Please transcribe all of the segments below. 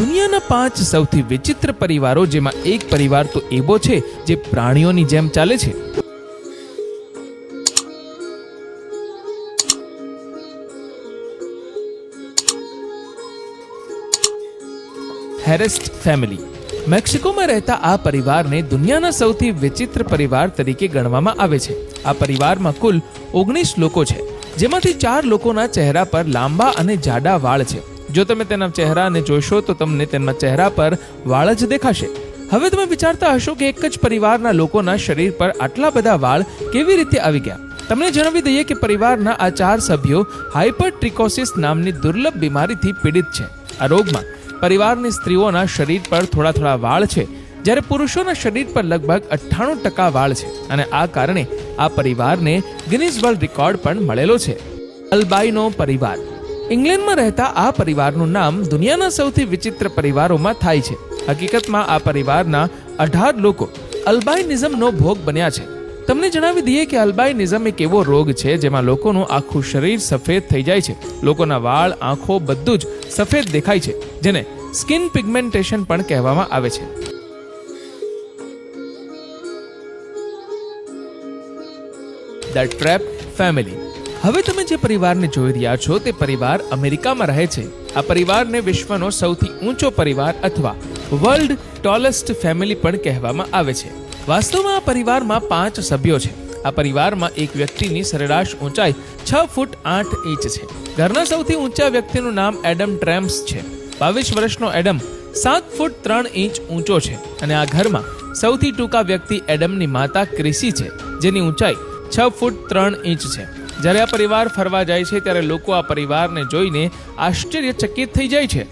દુનિયાના પાંચ સૌથી વિચિત્ર પરિવારો જેમાં એક પરિવાર તો એવો છે જે પ્રાણીઓની જેમ ચાલે છે. હેરેસ્ટ ફેમિલી મેક્સિકોમાં રહેતા આ પરિવારને દુનિયાના સૌથી વિચિત્ર પરિવાર તરીકે ગણવામાં આવે છે. આ પરિવારમાં કુલ ઓગણીસ લોકો છે, જેમાંથી ચાર લોકોના ચહેરા પર લાંબા અને જાડા વાળ છે. જો તમે તેના ચહેરાને જોશો તો તમને તેમના ચહેરા પર વાળ જ દેખાશે. હવે તમે વિચારતા હશો કે એક જ પરિવારના લોકોના શરીર પર આટલા બધા વાળ કેવી રીતે આવી ગયા? તમને જણાવી દઈએ કે પરિવારના આ ચાર સભ્યો હાઇપરટ્રિકોસિસ નામની દુર્લભ બીમારીથી પીડિત છે. આ રોગમાં પરિવારની સ્ત્રીઓના શરીર પર થોડા થોડા વાળ છે. જ્યારે પુરુષોના શરીર પર લગભગ અઠ્ઠાણું ટકા વાળ છે અને આ કારણે આ પરિવારને ગિનિસ વર્લ્ડ રેકોર્ડ પણ મળેલો છે. અલ્બાઇનો પરિવાર. ઇંગ્લેન્ડમાં રહેતા આ પરિવારનું નામ દુનિયાના સૌથી વિચિત્ર પરિવારોમાં થાય છે. હકીકતમાં આ પરિવારના અઢાર લોકો અલ્બાઇનિઝમનો ભોગ બન્યા છે. તમને જણાવી દઈએ કે અલ્બાઇનિઝમ એક એવો રોગ છે જેમાં લોકોનું આખું શરીર સફેદ થઈ જાય છે. લોકોના વાળ, આંખો બધું જ સફેદ દેખાય છે, જેને સ્કિન પિગમેન્ટેશન પણ કહેવામાં આવે છે. ધ ટ્રેપ ફેમિલી હવે તમે જે પરિવારને જોઈ રહ્યા છો તે પરિવાર અમેરિકામાં રહે છે. આ પરિવારને વિશ્વનો સૌથી ઊંચો પરિવાર અથવા વર્લ્ડ ટોલેસ્ટ ફેમિલી પણ કહેવામાં આવે છે. વાસ્તવમાં આ પરિવારમાં પાંચ સભ્યો છે. આ પરિવારમાં એક વ્યક્તિની સરેરાશ ઊંચાઈ છ ફૂટ આઠ ઇંચ છે. ઘરના સૌથી ઊંચા વ્યક્તિનું નામ એડમ ટ્રેમ્સ છે. બાવીસ વર્ષનો એડમ સાત ફૂટ ત્રણ ઇંચ ઊંચો છે અને આ ઘરમાં સૌથી ટૂંકા વ્યક્તિ એડમની માતા ક્રિસી છે, જેની ઊંચાઈ છ ફૂટ ત્રણ ઇંચ છે. જ્યારે આ પરિવાર ફરવા જાય છે, ત્યારે લોકો આ પરિવારને જોઈને આશ્ચર્યચકિત થઈ જાય છે.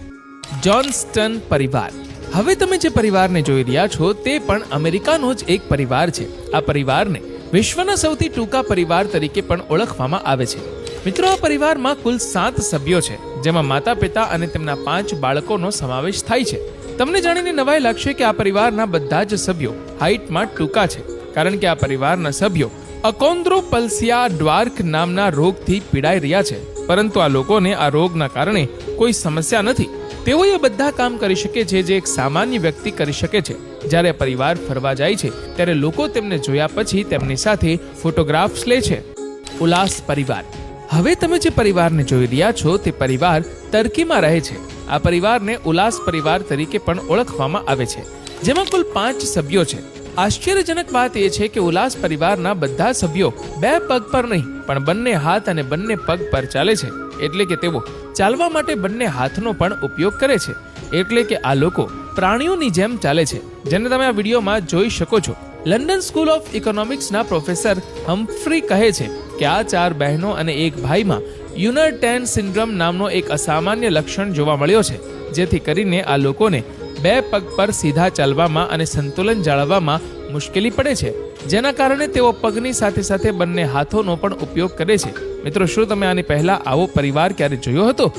જોન્સ્ટન પરિવાર. હવે તમે જે પરિવારને જોઈ રહ્યા છો, તે પણ અમેરિકાનો જ એક પરિવાર છે. આ પરિવારને વિશ્વના સૌથી ટૂંકા પરિવાર તરીકે પણ ઓળખવામાં આવે છે. મિત્રો, આ પરિવારમાં કુલ સાત સભ્યો છે, જેમાં માતા પિતા અને તેમના પાંચ બાળકોનો સમાવેશ થાય છે. તમને જાણીને નવાઈ લાગશે કે આ પરિવારના બધા જ સભ્યો હાઇટમાં ટૂંકા છે, કારણ કે આ પરિવારના સભ્યો અકોન્દ્રોપલ્સિયા ડ્વાર્ક નામના રોગથી પીડાઈ રહ્યા છે. પરંતુ આ લોકોને આ રોગના કારણે કોઈ સમસ્યા નથી. તેઓ એ બધા કામ કરી શકે છે જે એક સામાન્ય વ્યક્તિ કરી શકે છે. જ્યારે પરિવાર ફરવા જાય છે, ત્યારે લોકો તેમને જોયા પછી તેમની સાથે ફોટોગ્રાફ્સ લે છે. ઉલ્લાસ પરિવાર. હવે તમે જે પરિવારને જોઈ રહ્યા છો, તે પરિવાર તર્કીમાં રહે છે. આ પરિવારને ઉલ્લાસ પરિવાર તરીકે પણ ઓળખવામાં આવે છે. જેમાં કુલ પાંચ સભ્યો છે. આશ્ચર્યજનક વાત એ છે કે ઉલ્લાસ પરિવારના બધા સભ્યો બે પગ પર નહીં, પણ બંને હાથ અને બંને પગ પર ચાલે છે. એટલે કે તેઓ ચાલવા માટે બંને હાથનો પણ ઉપયોગ કરે છે. એટલે કે આ લોકો પ્રાણીઓની જેમ ચાલે છે. જેને તમે આ વિડીયોમાં જોઈ શકો છો. લંડન સ્કૂલ ઓફ ઇકોનોમિક્સના પ્રોફેસર હમ્ફ્રી કહે છે કે આ ચાર બહેનો અને એક ભાઈમાં યુનર ટેન સિન્ડ્રમ નામનો એક અસામાન્ય લક્ષણ જોવા મળ્યો છે. જેથી કરીને આ લોકોને બે પગ પર સીધા ચાલવામાં અને સંતુલન જાળવવામાં મુશ્કેલી પડે છે. જેના કારણે તેઓ પગની સાથે સાથે બંને હાથોનો પણ ઉપયોગ કરે છે. મિત્રો, શું તમે આની પહેલા આવો પરિવાર ક્યારે જોયો હતો?